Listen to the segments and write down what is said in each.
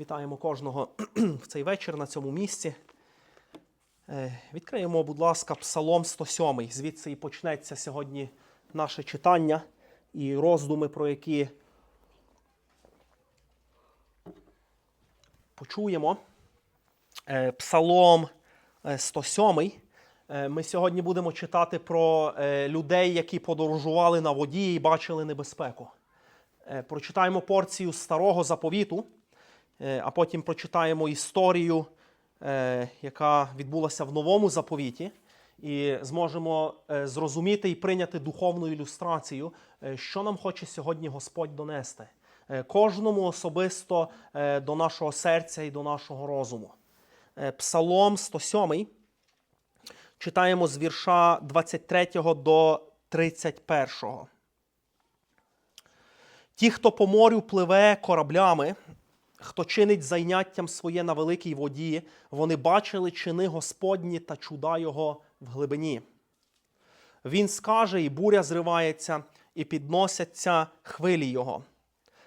Вітаємо кожного в цей вечір на цьому місці. Е, Відкриємо, будь ласка, Псалом 107. Звідси і почнеться сьогодні наше читання і роздуми, про які почуємо. Е, Псалом е, 107. Е, Ми сьогодні будемо читати про людей, які подорожували на воді і бачили небезпеку. Прочитаємо порцію старого заповіту, а потім прочитаємо історію, е, яка відбулася в новому заповіті, і зможемо е, зрозуміти і прийняти духовну ілюстрацію, е, що нам хоче сьогодні Господь донести. Е, Кожному особисто е, до нашого серця і до нашого розуму. Е, Псалом 107. Читаємо з вірша 23 до 31. Ті, хто по морю пливе кораблями, хто чинить зайняттям своє на великій воді, вони бачили чини Господні та чуда Його в глибині. Він скаже, і буря зривається, і підносяться хвилі Його.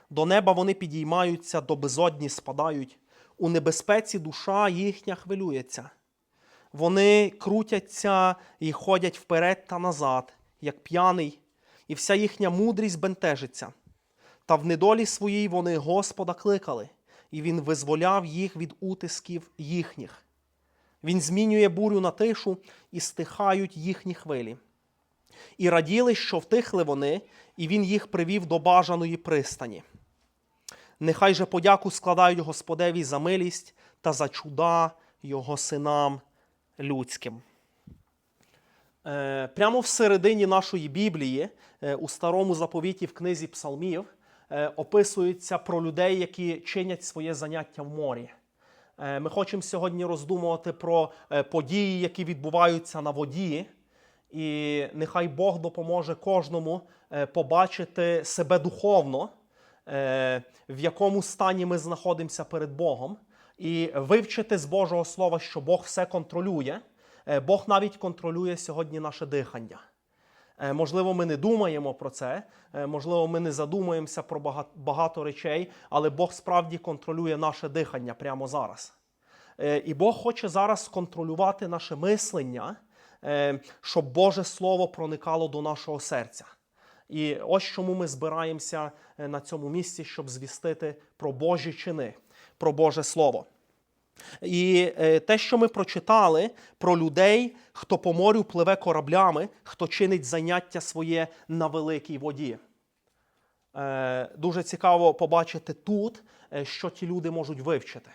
До неба вони підіймаються, до безодні спадають. У небезпеці душа їхня хвилюється. Вони крутяться і ходять вперед та назад, як п'яний, і вся їхня мудрість бентежиться. Та в недолі своїй вони Господа кликали, і Він визволяв їх від утисків їхніх. Він змінює бурю на тишу, і стихають їхні хвилі. І раділи, що втихли вони, і він їх привів до бажаної пристані. Нехай же подяку складають Господеві за милість та за чуда його синам людським. Е, Прямо в середині нашої Біблії, е, у старому заповіті в книзі Псалмів, описується про людей, які чинять своє заняття в морі. Е, Ми хочемо сьогодні роздумувати про е, події, які відбуваються на воді. І нехай Бог допоможе кожному е, побачити себе духовно, е, в якому стані ми знаходимося перед Богом, і вивчити з Божого Слова, що Бог все контролює. Е, Бог навіть контролює сьогодні наше дихання. Е, Можливо, ми не думаємо про це, е, можливо, ми не задумуємося про багато речей, але Бог справді контролює наше дихання прямо зараз. Е, І Бог хоче зараз контролювати наше мислення, щоб Боже Слово проникало до нашого серця. І ось чому ми збираємося на цьому місці, щоб звістити про Божі чини, про Боже Слово. І е, те, що ми прочитали про людей, хто по морю пливе кораблями, хто чинить заняття своє на великій воді. Е, Дуже цікаво побачити тут, е, що ті люди можуть вивчити,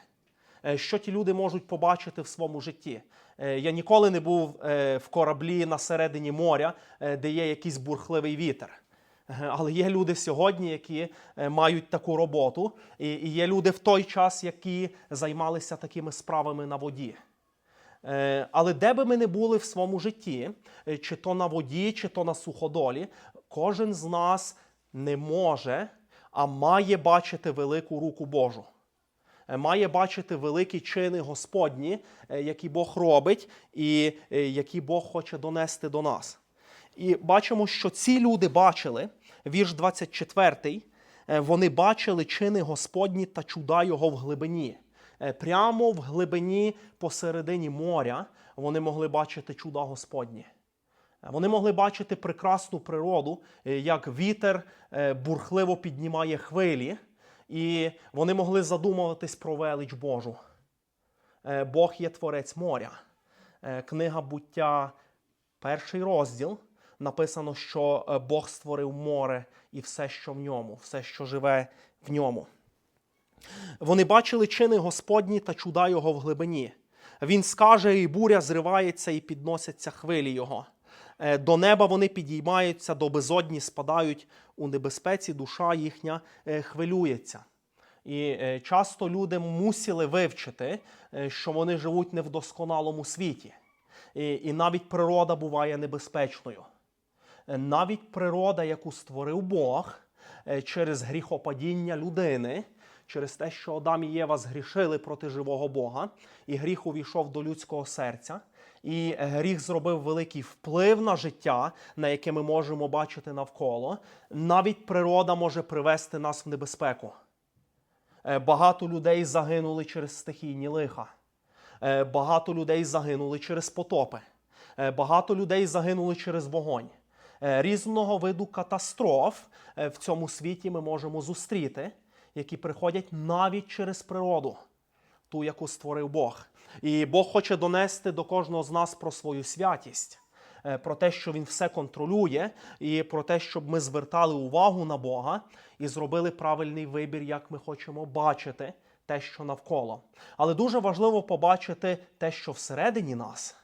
що ті люди можуть побачити в своєму житті. Я ніколи не був в кораблі на середині моря, де є якийсь бурхливий вітер. Е, Але є люди сьогодні, які е, мають таку роботу, і є люди в той час, які займалися такими справами на воді. Е, Але де би ми не були в своєму житті, чи то на воді, чи то на суходолі, кожен з нас не може, а має бачити велику руку Божу. Має бачити великі чини Господні, які Бог робить, і які Бог хоче донести до нас. І бачимо, що ці люди бачили, вірш 24, е, вони бачили чини Господні та чуда Його в глибині. Е, Прямо в глибині посередині моря вони могли бачити чуда Господні. Е, Вони могли бачити прекрасну природу, як вітер бурхливо піднімає хвилі, і вони могли задумуватись про велич Божу. Бог є творець моря. Книга буття, перший розділ, написано, що е, Бог створив море і все, що в ньому, все, що живе в ньому. Вони бачили чини Господні та чуда Його в глибині. Він скаже, і буря зривається, і підносяться хвилі Його. Е, До неба вони підіймаються, до безодні спадають у небезпеці, душа їхня е, хвилюється. І часто люди мусили вивчити, що вони живуть не в досконалому світі. І, і навіть природа буває небезпечною. Е, Навіть природа, яку створив Бог е, через гріхопадіння людини, через те, що Адам і Єва згрішили проти живого Бога, і гріх увійшов до людського серця, і гріх зробив великий вплив на життя, на яке ми можемо бачити навколо. Навіть природа може привести нас в небезпеку. Е, Багато людей загинули через стихійні лиха. Е, Багато людей загинули через потопи. Е, Багато людей загинули через вогонь. Е, Різного виду катастроф е, в цьому світі ми можемо зустріти, які приходять навіть через природу, ту, яку створив Бог. І Бог хоче донести до кожного з нас про свою святість, е, про те, що Він все контролює, і про те, щоб ми звертали увагу на Бога і зробили правильний вибір, як ми хочемо бачити те, що навколо. Але дуже важливо побачити те, що всередині нас.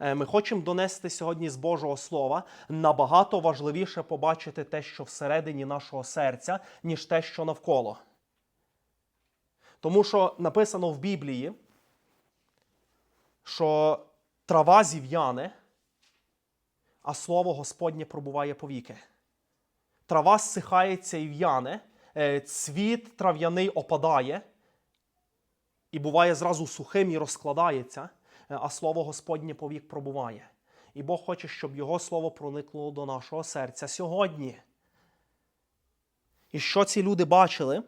Е, Ми хочемо донести сьогодні з Божого Слова набагато важливіше побачити те, що всередині нашого серця, ніж те, що навколо. Тому що написано в Біблії, що трава зів'яне, а слово Господнє пробуває повіки. Трава зсихається і в'яне, е, цвіт трав'яний опадає, і буває зразу сухим і розкладається, а слово Господнє повік пробуває. І Бог хоче, щоб Його слово проникло до нашого серця сьогодні. І що ці люди бачили?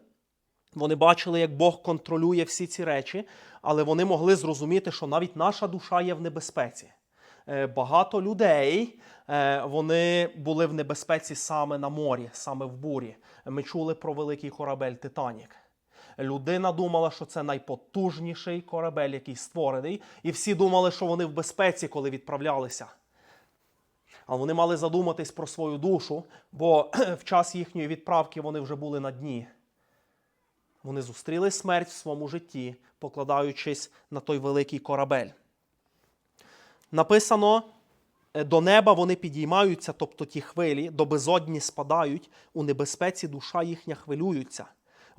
Вони бачили, як Бог контролює всі ці речі, але вони могли зрозуміти, що навіть наша душа є в небезпеці. Е, Багато людей е, вони були в небезпеці саме на морі, саме в бурі. Ми чули про великий корабель Титанік. Людина думала, що це найпотужніший корабель, який створений, і всі думали, що вони в безпеці, коли відправлялися. А вони мали задуматись про свою душу, бо в час їхньої відправки вони вже були на дні. Вони зустріли смерть в своєму житті, покладаючись на той великий корабель. Написано, «Е, до неба вони підіймаються, тобто ті хвилі, до безодні спадають, у небезпеці душа їхня хвилюються.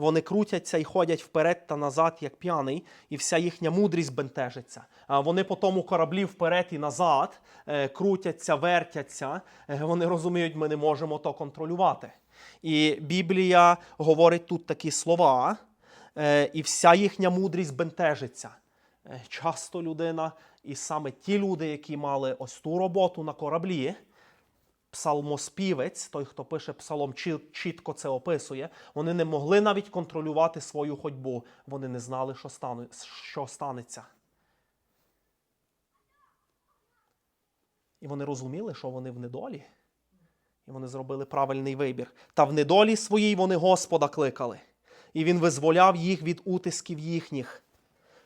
Вони крутяться і ходять вперед та назад, як п'яний, і вся їхня мудрість бентежиться. Вони по тому кораблі вперед і назад е, крутяться, вертяться. Е, Вони розуміють, ми не можемо то контролювати. І Біблія говорить тут такі слова, е, і вся їхня мудрість бентежиться. Часто людина, і саме ті люди, які мали ось ту роботу на кораблі, псалмоспівець, той, хто пише псалом, чітко це описує, вони не могли навіть контролювати свою ходьбу. Вони не знали, що, стане, що станеться. І вони розуміли, що вони в недолі. І вони зробили правильний вибір. Та в недолі своїй вони Господа кликали, і Він визволяв їх від утисків їхніх.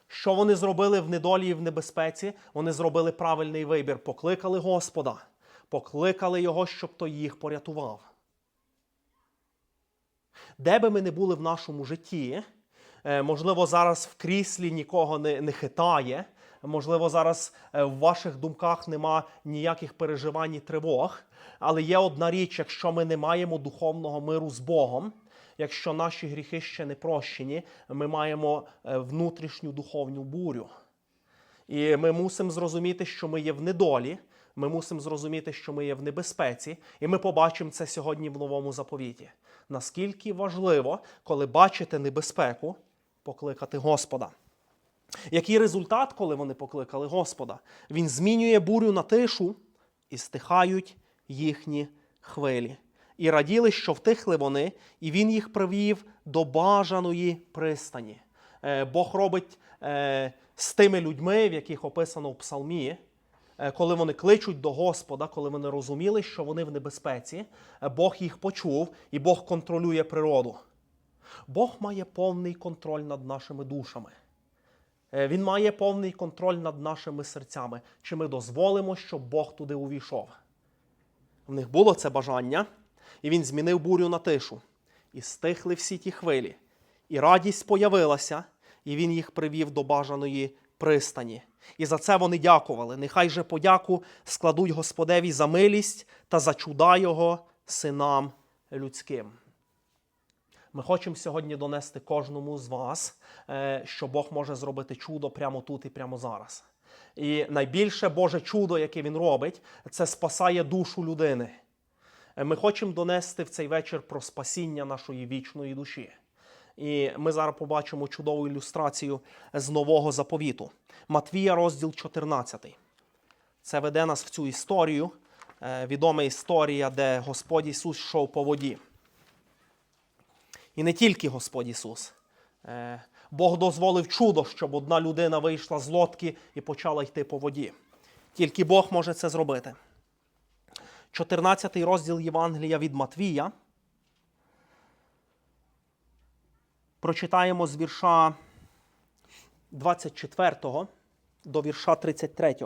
Що вони зробили в недолі і в небезпеці? Вони зробили правильний вибір. Покликали Господа, покликали Його, щоб той їх порятував. Де би ми не були в нашому житті, е, можливо, зараз в кріслі нікого не, не хитає, можливо, зараз е, в ваших думках нема ніяких переживань і тривог. Але є одна річ, якщо ми не маємо духовного миру з Богом, якщо наші гріхи ще не прощені, ми маємо е, внутрішню духовну бурю. І ми мусимо зрозуміти, що ми є в недолі. Ми мусимо зрозуміти, що ми є в небезпеці, і ми побачимо це сьогодні в новому заповіті. Наскільки важливо, коли бачите небезпеку, покликати Господа. Який результат, коли вони покликали Господа? Він змінює бурю на тишу і стихають їхні хвилі. І раділи, що втихли вони, і він їх привів до бажаної пристані. Е, Бог робить е, з тими людьми, в яких описано в Псалмі, коли вони кличуть до Господа, коли вони розуміли, що вони в небезпеці, е, Бог їх почув і Бог контролює природу. Бог має повний контроль над нашими душами. Е, Він має повний контроль над нашими серцями. Чи ми дозволимо, щоб Бог туди увійшов? В них було це бажання, і він змінив бурю на тишу. І стихли всі ті хвилі. І радість появилася, і він їх привів до бажаної пристані. І за це вони дякували. Нехай же подяку складуть Господеві за милість та за чуда Його синам людським. Ми хочемо сьогодні донести кожному з вас, е, що Бог може зробити чудо прямо тут і прямо зараз. І найбільше Боже чудо, яке Він робить, це спасає душу людини. Е, Ми хочемо донести в цей вечір про спасіння нашої вічної душі. І ми зараз побачимо чудову ілюстрацію з нового заповіту. Матвія, розділ 14. Це веде нас в цю історію. е, Відома історія, де Господь Ісус йшов по воді. І не тільки Господь Ісус. Е, Бог дозволив чудо, щоб одна людина вийшла з лодки і почала йти по воді. Тільки Бог може це зробити. 14 розділ Євангелія від Матвія. Прочитаємо з вірша 24 до вірша 33.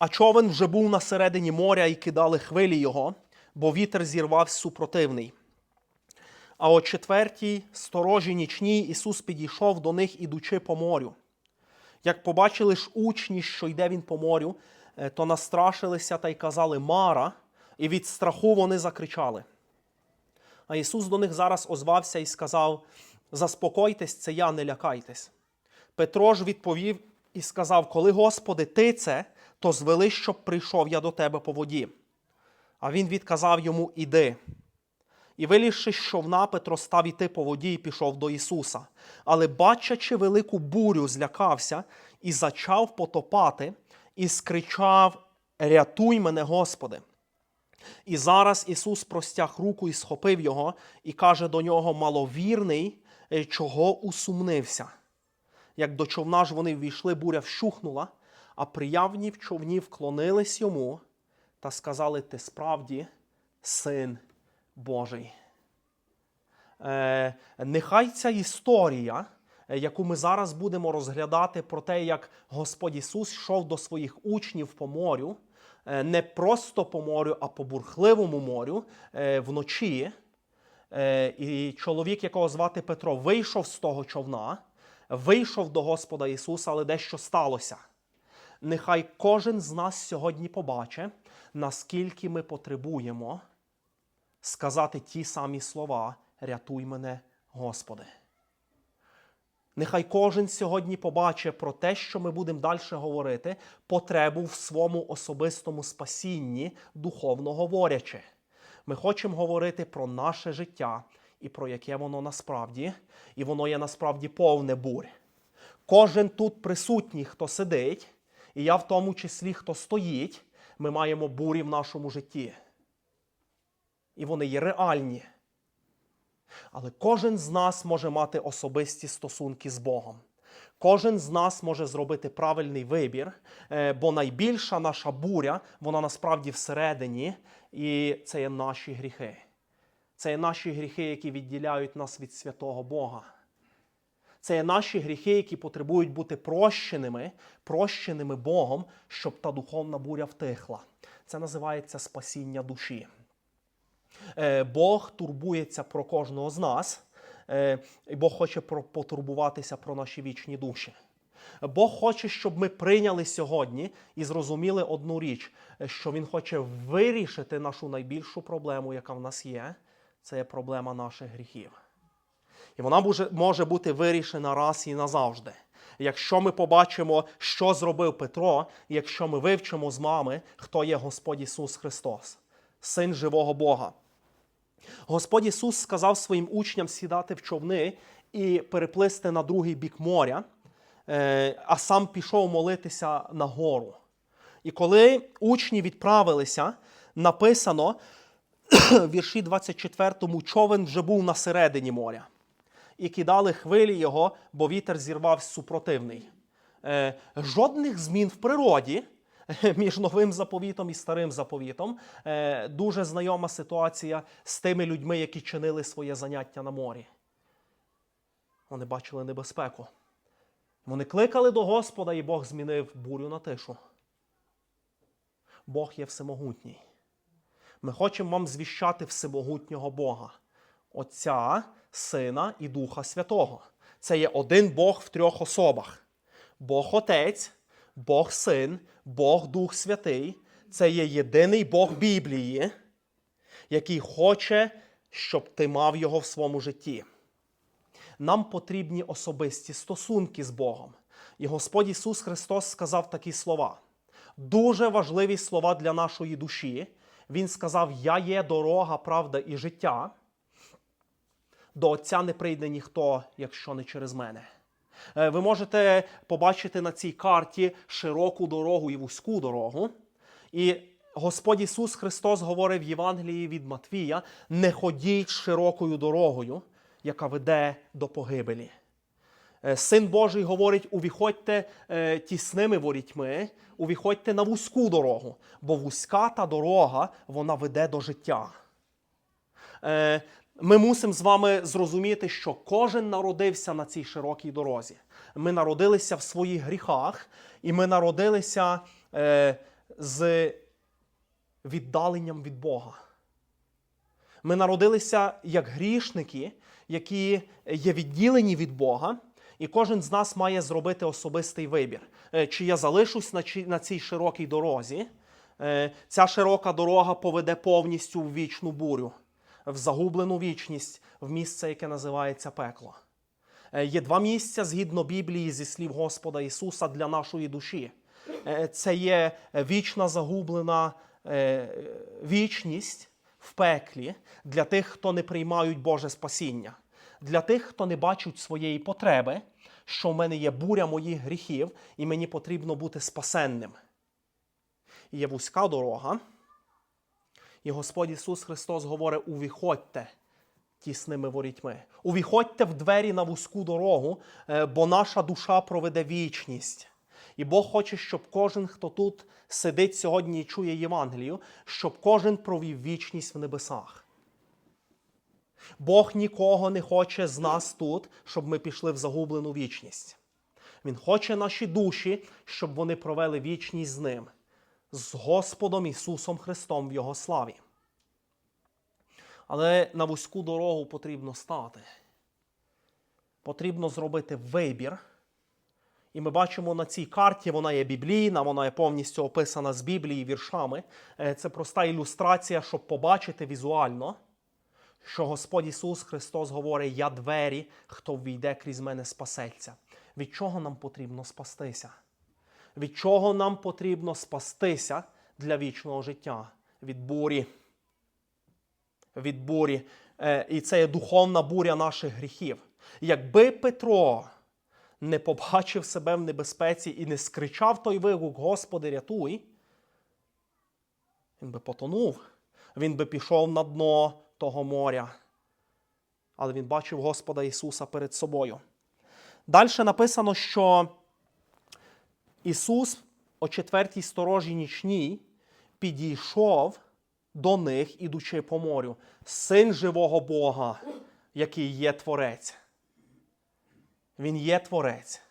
А човен вже був на середині моря і кидали хвилі його, бо вітер зірвав супротивний. А о четвертій сторожі нічній Ісус підійшов до них, ідучи по морю. Як побачили ж учні, що йде він по морю, е, то настрашилися та й казали Мара, і від страху вони закричали. А Ісус до них зараз озвався і сказав: Заспокойтесь, це я, не лякайтесь. Петро ж відповів і сказав: Коли, Господи, ти це, то звели, щоб прийшов я до тебе по воді. А він відказав йому: Іди. І вилізши з човна, Петро став іти по воді і пішов до Ісуса. Але, бачачи велику бурю, злякався і зачав потопати, і скричав: Рятуй мене, Господи! І зараз Ісус простяг руку і схопив його, і каже до нього: маловірний, е, чого усумнився. Як до човна ж вони ввійшли, буря вщухнула, а приявні в човні вклонились йому та сказали: Ти справді син Божий. Е, нехай ця історія, е, яку ми зараз будемо розглядати про те, як Господь Ісус йшов до своїх учнів по морю, не просто по морю, а по бурхливому морю е, вночі. Е, І чоловік, якого звати Петро, вийшов з того човна, вийшов до Господа Ісуса, але дещо сталося. Нехай кожен з нас сьогодні побачить, наскільки ми потребуємо сказати ті самі слова Рятуй мене, Господи. Нехай кожен сьогодні побачить про те, що ми будемо далі говорити, потребу в своєму особистому спасінні, духовно говорячи. Ми хочемо говорити про наше життя і про яке воно насправді, і воно є насправді повне бурь. Кожен тут присутній, хто сидить, і я в тому числі, хто стоїть, ми маємо бурі в нашому житті. І вони є реальні. Але кожен з нас може мати особисті стосунки з Богом. Кожен з нас може зробити правильний вибір, е, бо найбільша наша буря, вона насправді всередині, і це є наші гріхи. Це є наші гріхи, які відділяють нас від святого Бога. Це є наші гріхи, які потребують бути прощеними, прощеними Богом, щоб та духовна буря втихла. Це називається спасіння душі. Е, Бог турбується про кожного з нас, е, і Бог хоче потурбуватися про наші вічні душі. Бог хоче, щоб ми прийняли сьогодні і зрозуміли одну річ, е, що Він хоче вирішити нашу найбільшу проблему, яка в нас є, це є проблема наших гріхів. І вона може- бути вирішена раз і назавжди. Якщо ми побачимо, що зробив Петро, якщо ми вивчимо з мами, хто є Господь Ісус Христос, Син живого Бога. Господь Ісус сказав своїм учням сідати в човни і переплисти на другий бік моря, е, а сам пішов молитися на гору. І коли учні відправилися, написано в вірші 24 човен вже був на середині моря. І кидали хвилі його, бо вітер зірвав супротивний. Е, жодних змін в природі між новим заповітом і старим заповітом. Е, дуже знайома ситуація з тими людьми, які чинили своє заняття на морі. Вони бачили небезпеку. Вони кликали до Господа, і Бог змінив бурю на тишу. Бог є всемогутній. Ми хочемо вам звіщати всемогутнього Бога, Отця, Сина і Духа Святого. Це є один Бог в трьох особах: Бог Отець, Бог Син, Бог Дух Святий. Це є єдиний Бог Біблії, який хоче, щоб ти мав його в своєму житті. Нам потрібні особисті стосунки з Богом. І Господь Ісус Христос сказав такі слова. Дуже важливі слова для нашої душі. Він сказав: Я є дорога, правда і життя. До Отця не прийде ніхто, якщо не через мене. Е, Ви можете побачити на цій карті широку дорогу і вузьку дорогу. І Господь Ісус Христос говорив в Євангелії від Матвія: не ходіть широкою дорогою, яка веде до погибелі. Е, Син Божий говорить: увіходьте е, тісними ворітьми, увіходьте на вузьку дорогу, бо вузька та дорога вона веде до життя. Ми мусимо з вами зрозуміти, що кожен народився на цій широкій дорозі. Ми народилися в своїх гріхах, і ми народилися е, з віддаленням від Бога. Ми народилися як грішники, які є відділені від Бога, і кожен з нас має зробити особистий вибір. Е, Чи я залишусь на цій широкій дорозі? Е, Ця широка дорога поведе повністю в вічну бурю, в загублену вічність, в місце, яке називається пекло. Е, Є два місця згідно Біблії зі слів Господа Ісуса для нашої душі. Е, Це є вічна загублена е, вічність в пеклі для тих, хто не приймають Боже спасіння, для тих, хто не бачить своєї потреби, що в мене є буря моїх гріхів, і мені потрібно бути спасенним. Є вузька дорога, і Господь Ісус Христос говорить: увіходьте тісними ворітьми. Увіходьте в двері на вузьку дорогу, е, бо наша душа проведе вічність. І Бог хоче, щоб кожен, хто тут сидить сьогодні і чує Євангелію, щоб кожен провів вічність в небесах. Бог нікого не хоче з нас тут, щоб ми пішли в загублену вічність. Він хоче наші душі, щоб вони провели вічність з ним, з Господом Ісусом Христом в Його славі. Але на вузьку дорогу потрібно стати. Потрібно зробити вибір. І ми бачимо на цій карті, вона є біблійна, вона є повністю описана з Біблії віршами. Е, Це проста ілюстрація, щоб побачити візуально, що Господь Ісус Христос говорить: Я двері, хто ввійде крізь мене спасеться. Від чого нам потрібно спастися? Від чого нам потрібно спастися для вічного життя? Від бурі. Від бурі. Е, І це є духовна буря наших гріхів. Якби Петро не побачив себе в небезпеці і не скричав той вигук, Господи, рятуй, він би потонув, він би пішов на дно того моря. Але він бачив Господа Ісуса перед собою. Далі написано, що Ісус о четвертій сторожі нічній підійшов до них, ідучи по морю, син живого Бога, який є Творець. Він є Творець.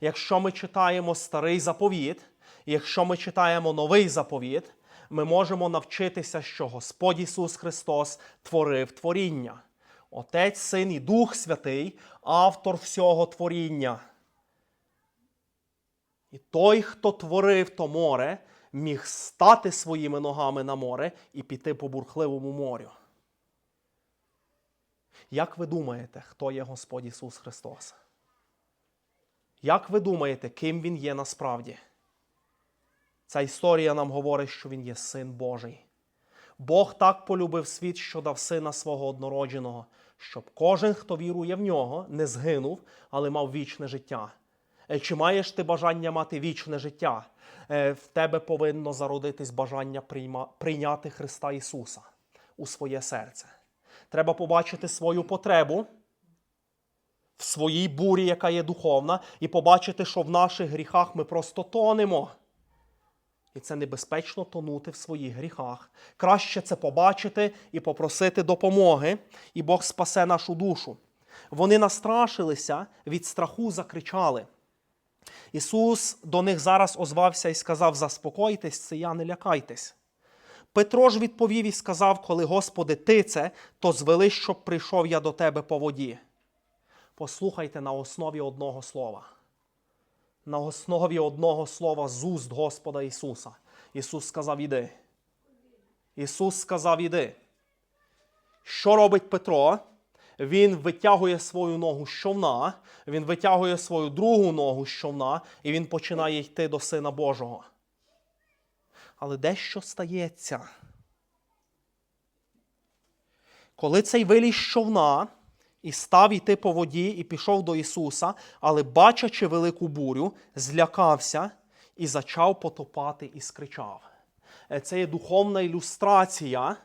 Якщо ми читаємо старий заповіт, якщо ми читаємо новий заповіт, ми можемо навчитися, що Господь Ісус Христос творив творіння. Отець, Син і Дух Святий, автор всього творіння. І той, хто творив то море, міг стати своїми ногами на море і піти по бурхливому морю. Як ви думаєте, хто є Господь Ісус Христос? Як ви думаєте, ким Він є насправді? Ця історія нам говорить, що Він є Син Божий. Бог так полюбив світ, що дав сина свого однородженого, щоб кожен, хто вірує в нього, не згинув, але мав вічне життя. Е, Чи маєш ти бажання мати вічне життя? Е, В тебе повинно зародитись бажання прийняти Христа Ісуса у своє серце. Треба побачити свою потребу в своїй бурі, яка є духовна, і побачити, що в наших гріхах ми просто тонемо. І це небезпечно тонути в своїх гріхах. Краще це побачити і попросити допомоги, і Бог спасе нашу душу. Вони настрашилися, від страху закричали. Ісус до них зараз озвався і сказав: Заспокойтесь, це я, не лякайтесь. Петро ж відповів і сказав: Коли, Господи, ти це, то звели, щоб прийшов я до тебе по воді. Послухайте на основі одного слова. На основі одного слова з уст Господа Ісуса. Ісус сказав: Іди. Ісус сказав: Іди. Що робить Петро? Він витягує свою ногу з човна, він витягує свою другу ногу з човна, і він починає йти до Сина Божого. Але дещо стається. Коли цей виліз з човна і став іти по воді, і пішов до Ісуса, але, бачачи велику бурю, злякався і зачав потопати і скричав. Е, Це є духовна ілюстрація,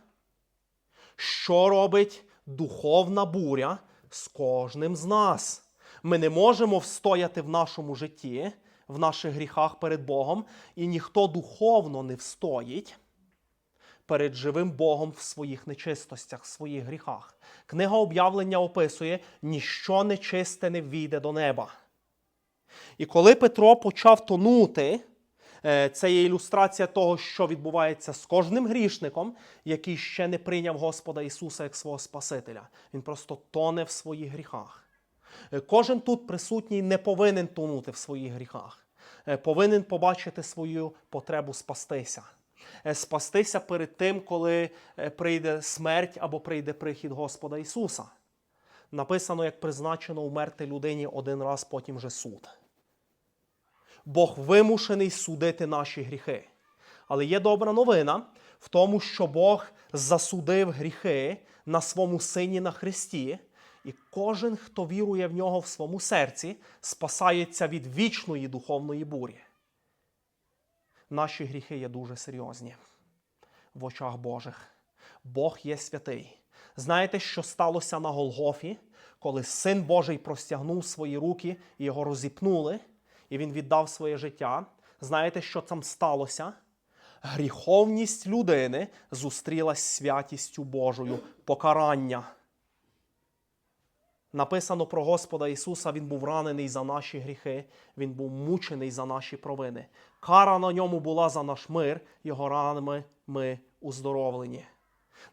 що робить духовна буря з кожним з нас. Ми не можемо встояти в нашому житті, в наших гріхах перед Богом, і ніхто духовно не встоїть перед живим Богом в своїх нечистостях, в своїх гріхах. Книга об'явлення описує, ніщо нечисте не війде до неба. І коли Петро почав тонути, це є ілюстрація того, що відбувається з кожним грішником, який ще не прийняв Господа Ісуса як свого Спасителя. Він просто тоне в своїх гріхах. Е, Кожен тут присутній не повинен тонути в своїх гріхах, Е, повинен побачити свою потребу спастися. Е, Спастися перед тим, коли е, прийде смерть або прийде прихід Господа Ісуса. Написано, як призначено умерти людині один раз, потім же суд. Бог вимушений судити наші гріхи. Але є добра новина в тому, що Бог засудив гріхи на своєму сині на Христі, і кожен, хто вірує в нього в своєму серці, спасається від вічної духовної бурі. Наші гріхи є дуже серйозні в очах Божих. Бог є святий. Знаєте, що сталося на Голгофі, коли Син Божий простягнув свої руки і його розіпнули, і він віддав своє життя. Знаєте, що там сталося? Гріховність людини зустрілась святістю Божою, покарання. Написано про Господа Ісуса, Він був ранений за наші гріхи, Він був мучений за наші провини. Кара на ньому була за наш мир, Його ранами ми уздоровлені.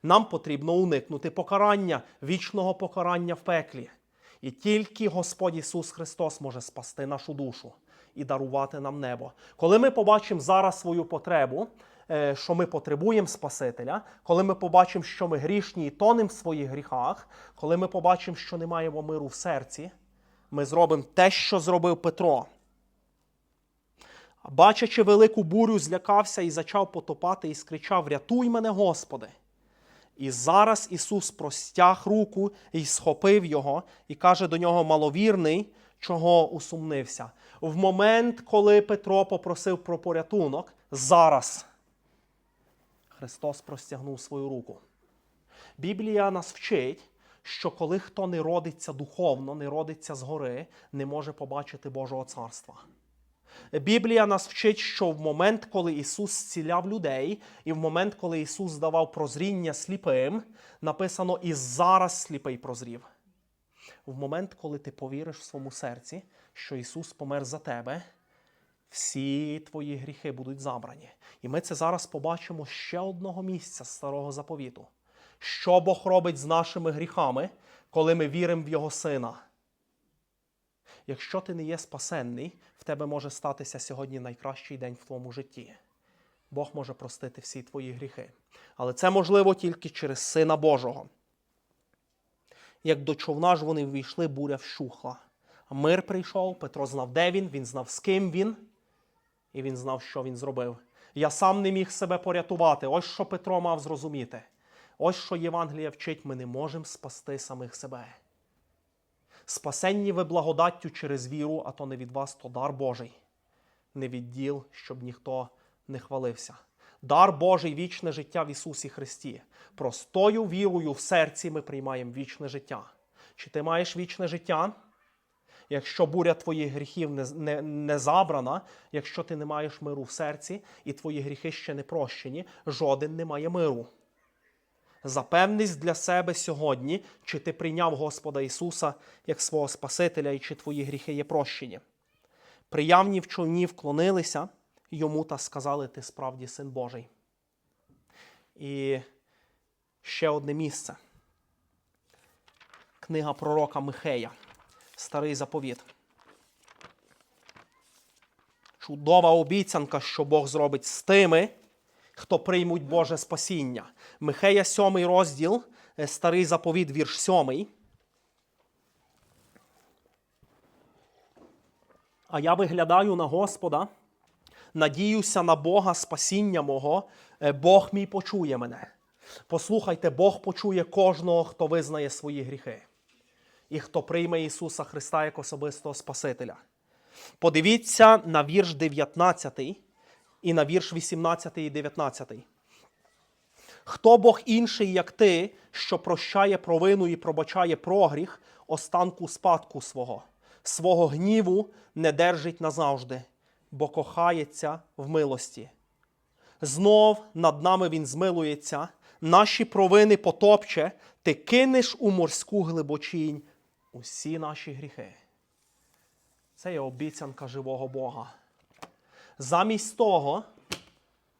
Нам потрібно уникнути покарання, вічного покарання в пеклі. І тільки Господь Ісус Христос може спасти нашу душу і дарувати нам небо. Коли ми побачимо зараз свою потребу, е, що ми потребуємо Спасителя, коли ми побачимо, що ми грішні і тонемо в своїх гріхах, коли ми побачимо, що не маємо миру в серці, ми зробимо те, що зробив Петро. Бачачи велику бурю, злякався і зачав потопати, і скричав: Рятуй мене, Господи! І зараз Ісус простяг руку і схопив його, і каже до нього маловірний, чого усумнився. В момент, коли Петро попросив про порятунок, зараз Христос простягнув свою руку. Біблія нас вчить, що коли хто не родиться духовно, не родиться згори, не може побачити Божого царства. Біблія нас вчить, що в момент, коли Ісус зціляв людей, і в момент, коли Ісус давав прозріння сліпим, написано і зараз сліпий прозрів. В момент, коли ти повіриш в своєму серці, що Ісус помер за тебе, всі твої гріхи будуть забрані. І ми це зараз побачимо ще одного місця старого заповіту. Що Бог робить з нашими гріхами, коли ми віримо в Його Сина? Якщо ти не є спасенний, в тебе може статися сьогодні найкращий день в твоєму житті. Бог може простити всі твої гріхи. Але це можливо тільки через Сина Божого. Як до човна ж вони ввійшли, буря вщухла. Мир прийшов, Петро знав, де він, він знав, з ким він, і він знав, що він зробив. Я сам не міг себе порятувати. Ось що Петро мав зрозуміти. Ось що Євангелія вчить, ми не можемо спасти самих себе. Спасенні ви благодаттю через віру, а то не від вас, то дар Божий, не від діл, щоб ніхто не хвалився. Дар Божий вічне життя в Ісусі Христі. Простою вірою в серці ми приймаємо вічне життя. Чи ти маєш вічне життя? Якщо буря твоїх гріхів не, не, не забрана, якщо ти не маєш миру в серці і твої гріхи ще не прощені, жоден не має миру. Запевнись для себе сьогодні, чи ти прийняв Господа Ісуса як свого Спасителя і чи твої гріхи є прощені. Приявні в човні вклонилися йому та сказали: Ти справді син Божий. І ще одне місце. Книга пророка Михея, Старий заповіт. Чудова обіцянка, що Бог зробить з тими, хто приймуть Боже спасіння. Михея, 7 розділ, е, старий заповіт, вірш 7. А я виглядаю на Господа, надіюся на Бога спасіння мого, е, Бог мій почує мене. Послухайте, Бог почує кожного, хто визнає свої гріхи і хто прийме Ісуса Христа як особистого Спасителя. Подивіться на вірш 19 і на вірш 18 і 19. Хто Бог інший, як ти, що прощає провину і пробачає прогріх, останку спадку свого, свого гніву не держить назавжди, бо кохається в милості. Знов над нами він змилується, наші провини потопче, ти кинеш у морську глибочінь усі наші гріхи. Це є обіцянка живого Бога. Замість того,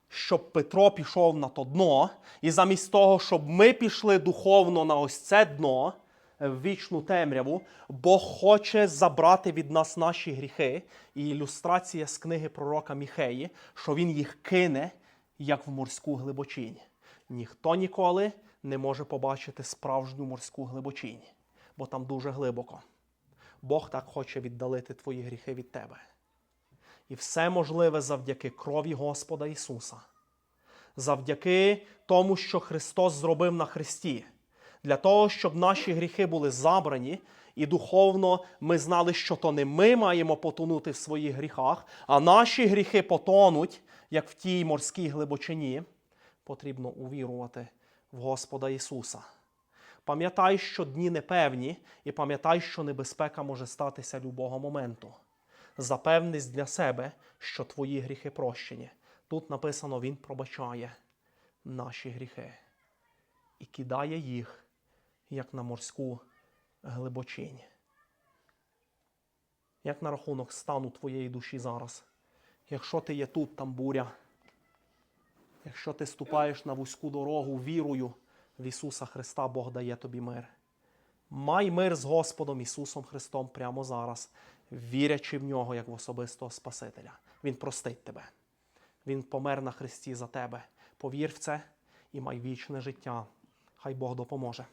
щоб Петро пішов на то дно, і замість того, щоб ми пішли духовно на ось це дно, е, в вічну темряву, Бог хоче забрати від нас наші гріхи. І ілюстрація з книги пророка Міхеї, що він їх кине, як в морську глибочинь. Ніхто ніколи не може побачити справжню морську глибочинь, бо там дуже глибоко. Бог так хоче віддалити твої гріхи від тебе. І все можливе завдяки крові Господа Ісуса, завдяки тому, що Христос зробив на Христі, для того, щоб наші гріхи були забрані, і духовно ми знали, що то не ми маємо потонути в своїх гріхах, а наші гріхи потонуть, як в тій морській глибочині, потрібно увірувати в Господа Ісуса. Пам'ятай, що дні непевні, і пам'ятай, що небезпека може статися любого моменту. Запевнись для себе, що твої гріхи прощені. Тут написано, Він пробачає наші гріхи і кидає їх, як на морську глибочинь. Як на рахунок стану твоєї душі зараз? Якщо ти є тут, там буря. Якщо ти ступаєш на вузьку дорогу вірою в Ісуса Христа, Бог дає тобі мир. Май мир з Господом Ісусом Христом прямо зараз, вірячи в нього як в особистого Спасителя. Він простить тебе. Він помер на Христі за тебе. Повір в це і май вічне життя. Хай Бог допоможе.